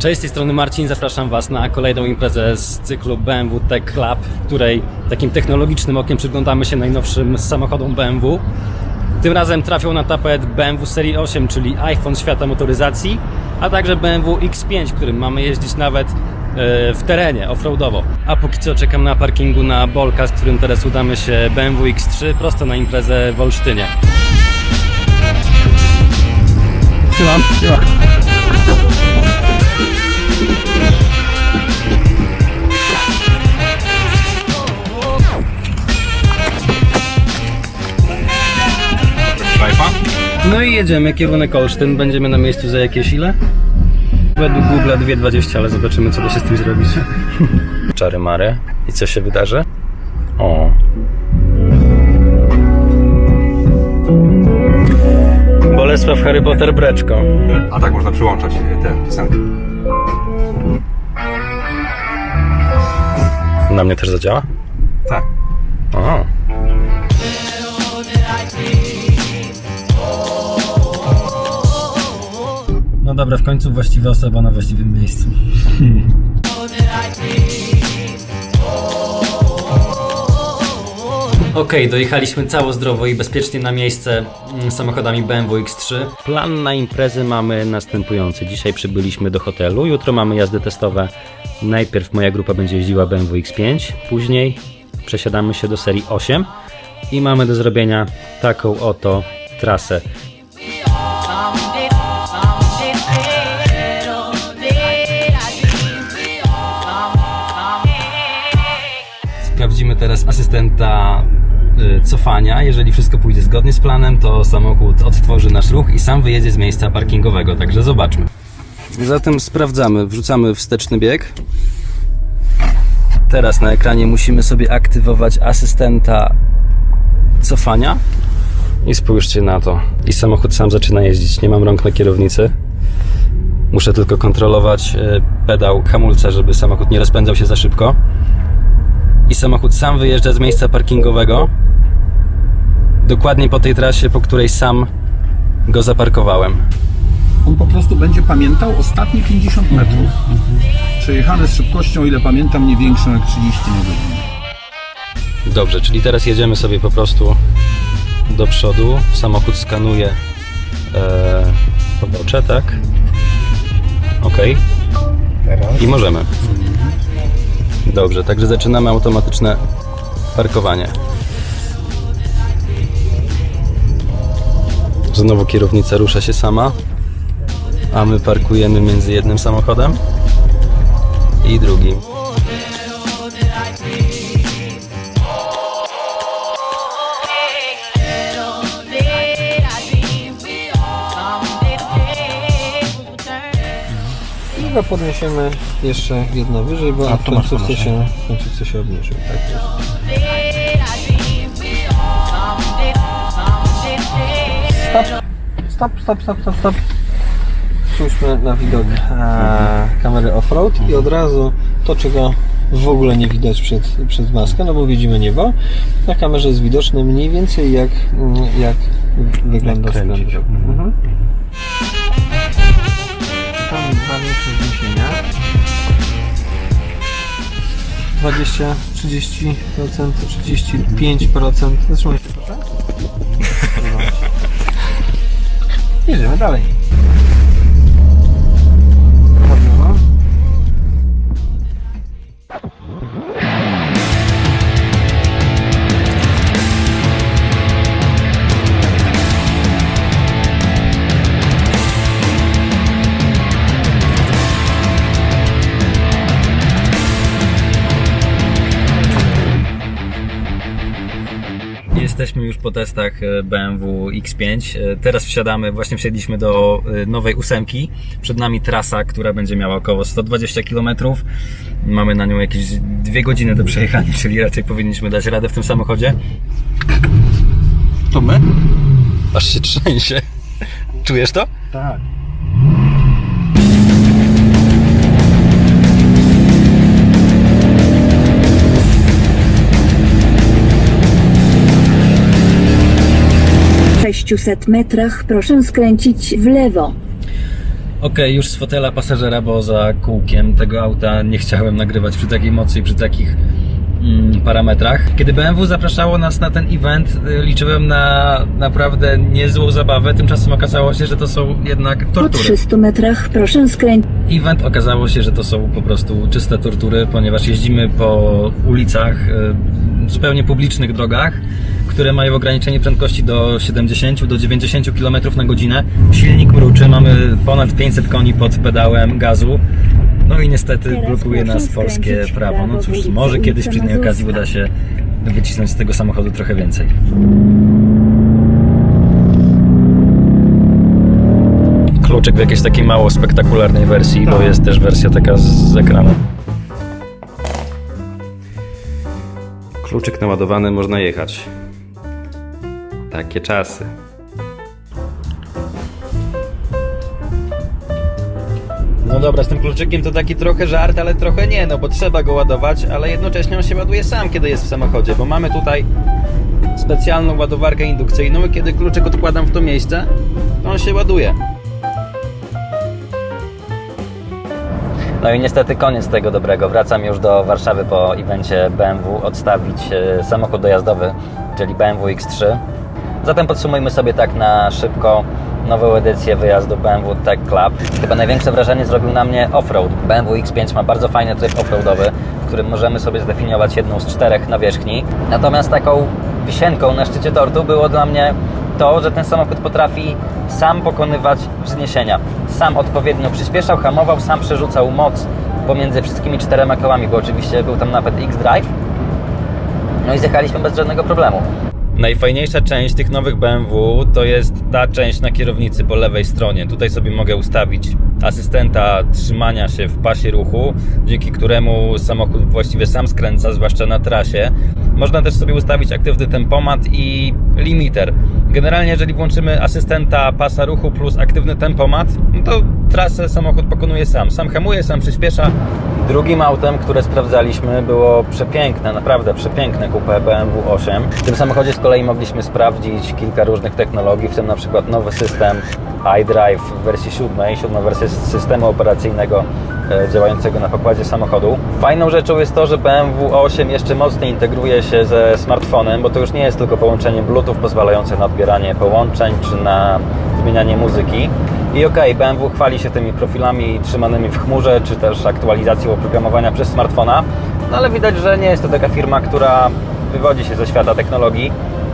Cześć, z tej strony Marcin, zapraszam Was na kolejną imprezę z cyklu BMW Tech Club, w której takim technologicznym okiem przyglądamy się najnowszym samochodom BMW. Tym razem trafią na tapet BMW Serii 8, czyli iPhone świata motoryzacji, a także BMW X5, którym mamy jeździć nawet e, w terenie, offroadowo. A póki co czekam na parkingu na Bolka, z którym teraz udamy się BMW X3 prosto na imprezę w Olsztynie. Trzymam. Trzymam. No i jedziemy, kierunek Olsztyn, będziemy na miejscu za jakieś ile? Według Google 2.20, ale zobaczymy co da się z tym zrobić. Czary mary. I co się wydarzy? O. Bolesław Harry Potter Breczko. A tak można przyłączać e, te piosenki. Na mnie też zadziała? Tak. O. dobra, w końcu właściwa osoba na właściwym miejscu. Hmm. Okej, okay, dojechaliśmy cało zdrowo i bezpiecznie na miejsce mm, samochodami BMW X3. Plan na imprezy mamy następujący. Dzisiaj przybyliśmy do hotelu, jutro mamy jazdy testowe. Najpierw moja grupa będzie jeździła BMW X5, później przesiadamy się do serii 8 i mamy do zrobienia taką oto trasę. teraz asystenta y, cofania. Jeżeli wszystko pójdzie zgodnie z planem, to samochód odtworzy nasz ruch i sam wyjedzie z miejsca parkingowego. Także zobaczmy. Zatem sprawdzamy. Wrzucamy wsteczny bieg. Teraz na ekranie musimy sobie aktywować asystenta cofania. I spójrzcie na to. I samochód sam zaczyna jeździć. Nie mam rąk na kierownicy. Muszę tylko kontrolować y, pedał hamulca, żeby samochód nie rozpędzał się za szybko i samochód sam wyjeżdża z miejsca parkingowego dokładnie po tej trasie, po której sam go zaparkowałem. On po prostu będzie pamiętał ostatnie 50 mhm, metrów. Mhm, Przejechane z szybkością, o ile pamiętam, nie większą jak 30 na godzinę. Dobrze, czyli teraz jedziemy sobie po prostu do przodu. Samochód skanuje e, pobocze, tak? Ok. I możemy. Dobrze, także zaczynamy automatyczne parkowanie. Znowu kierownica rusza się sama, a my parkujemy między jednym samochodem i drugim. chyba podniesiemy jeszcze jedno wyżej, bo a w końcówce się, się obniżył. Tak jest. Stop, stop, stop, stop, stop. Spójrzmy na widok a, kamery off-road i od razu to, czego w ogóle nie widać przed, przed maskę, no bo widzimy niebo. Na kamerze jest widoczne mniej więcej jak, jak wygląda sklep. Mhm. mhm. 20, 30%, 35%. Zatrzymaj się proszę. Jedziemy dalej. jesteśmy już po testach e, BMW X5. E, teraz wsiadamy, właśnie wsiedliśmy do e, nowej ósemki. Przed nami trasa, która będzie miała około 120 km. Mamy na nią jakieś dwie godziny do przejechania, czyli raczej powinniśmy dać radę w tym samochodzie. To my? Aż się trzęsie. Czujesz to? Tak. 600 metrach proszę skręcić w lewo. Okej, już z fotela pasażera, bo za kółkiem tego auta nie chciałem nagrywać przy takiej mocy i przy takich parametrach. Kiedy BMW zapraszało nas na ten event, y, liczyłem na naprawdę niezłą zabawę, tymczasem okazało się, że to są jednak Po tortury. 300 metrach proszę skręcić. Event okazało się, że to są po prostu czyste tortury, ponieważ jeździmy po ulicach, y, zupełnie publicznych drogach, które mają ograniczenie prędkości do 70 do 90 km na godzinę. Silnik mruczy, mamy ponad 500 koni pod pedałem gazu. No i niestety Teraz blokuje nas polskie prawo. No cóż, może kiedyś przy innej okazji uda się wycisnąć z tego samochodu trochę więcej. Kluczyk w jakiejś takiej mało spektakularnej wersji, bo jest też wersja taka z, z ekranem. Kluczyk naładowany, można jechać. Takie czasy. No dobra, z tym kluczykiem to taki trochę żart, ale trochę nie, no bo trzeba go ładować, ale jednocześnie on się ładuje sam, kiedy jest w samochodzie, bo mamy tutaj specjalną ładowarkę indukcyjną i kiedy kluczyk odkładam w to miejsce, to on się ładuje. No i niestety koniec tego dobrego. Wracam już do Warszawy po evencie BMW odstawić e, samochód dojazdowy, czyli BMW X3. Zatem podsumujmy sobie tak na szybko nową edycję wyjazdu BMW Tech Club. Chyba największe wrażenie zrobił na mnie offroad. BMW X5 ma bardzo fajny tryb offroadowy, w którym możemy sobie zdefiniować jedną z czterech nawierzchni. Natomiast taką wisienką na szczycie tortu było dla mnie to, że ten samochód potrafi sam pokonywać wzniesienia. Sam odpowiednio przyspieszał, hamował, sam przerzucał moc pomiędzy wszystkimi czterema kołami, bo oczywiście był tam nawet X-Drive. No i zjechaliśmy bez żadnego problemu. Najfajniejsza część tych nowych BMW to jest ta część na kierownicy po lewej stronie. Tutaj sobie mogę ustawić asystenta trzymania się w pasie ruchu, dzięki któremu samochód właściwie sam skręca, zwłaszcza na trasie. Można też sobie ustawić aktywny tempomat i limiter. Generalnie, jeżeli włączymy asystenta pasa ruchu plus aktywny tempomat, no to trasę samochód pokonuje sam. Sam hamuje, sam przyspiesza. Drugim autem, które sprawdzaliśmy, było przepiękne, naprawdę przepiękne kupę BMW 8. W tym samochodzie z kolei mogliśmy sprawdzić kilka różnych technologii, w tym na przykład nowy system iDrive w wersji 7, siódma wersja systemu operacyjnego e, działającego na pokładzie samochodu. Fajną rzeczą jest to, że BMW 8 jeszcze mocniej integruje się ze smartfonem, bo to już nie jest tylko połączenie Bluetooth pozwalające na odbieranie połączeń czy na zmienianie muzyki. I okej, BMW chwali się tymi profilami trzymanymi w chmurze, czy też aktualizacją oprogramowania przez smartfona, no ale widać, że nie jest to taka firma, która wywodzi się ze świata technologii,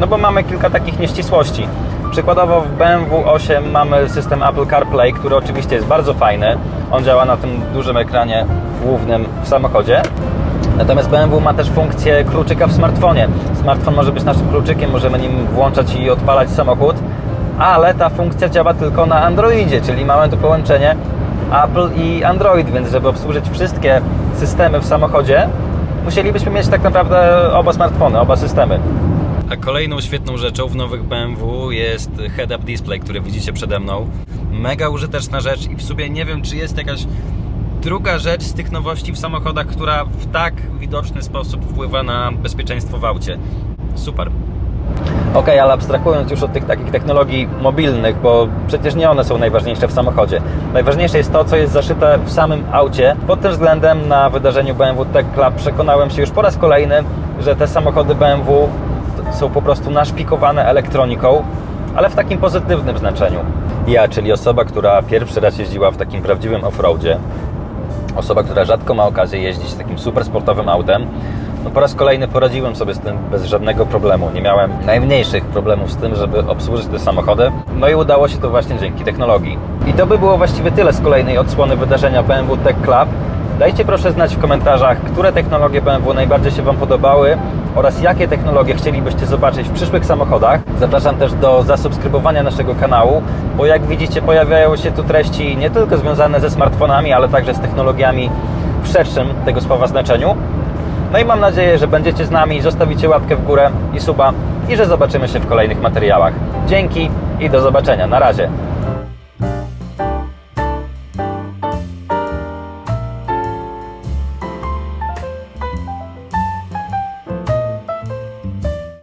no bo mamy kilka takich nieścisłości. Przykładowo w BMW 8 mamy system Apple CarPlay, który oczywiście jest bardzo fajny. On działa na tym dużym ekranie głównym w samochodzie. Natomiast BMW ma też funkcję kluczyka w smartfonie. Smartfon może być naszym kluczykiem, możemy nim włączać i odpalać samochód, ale ta funkcja działa tylko na Androidzie, czyli mamy tu połączenie Apple i Android, więc żeby obsłużyć wszystkie systemy w samochodzie, musielibyśmy mieć tak naprawdę oba smartfony, oba systemy. A kolejną świetną rzeczą w nowych BMW jest head-up display, który widzicie przede mną. Mega użyteczna rzecz i w sumie nie wiem, czy jest jakaś druga rzecz z tych nowości w samochodach, która w tak widoczny sposób wpływa na bezpieczeństwo w aucie. Super. Ok, ale abstrahując już od tych takich technologii mobilnych, bo przecież nie one są najważniejsze w samochodzie. Najważniejsze jest to, co jest zaszyte w samym aucie. Pod tym względem na wydarzeniu BMW Tech Club przekonałem się już po raz kolejny, że te samochody BMW są po prostu naszpikowane elektroniką, ale w takim pozytywnym znaczeniu. Ja, czyli osoba, która pierwszy raz jeździła w takim prawdziwym offroadzie, osoba, która rzadko ma okazję jeździć takim super sportowym autem, no po raz kolejny poradziłem sobie z tym bez żadnego problemu. Nie miałem najmniejszych problemów z tym, żeby obsłużyć te samochody. No i udało się to właśnie dzięki technologii. I to by było właściwie tyle z kolejnej odsłony wydarzenia BMW Tech Club. Dajcie proszę znać w komentarzach, które technologie BMW najbardziej się Wam podobały oraz jakie technologie chcielibyście zobaczyć w przyszłych samochodach. Zapraszam też do zasubskrybowania naszego kanału, bo jak widzicie pojawiają się tu treści nie tylko związane ze smartfonami, ale także z technologiami w szerszym tego słowa znaczeniu. No i mam nadzieję, że będziecie z nami, zostawicie łapkę w górę i suba i że zobaczymy się w kolejnych materiałach. Dzięki i do zobaczenia. Na razie.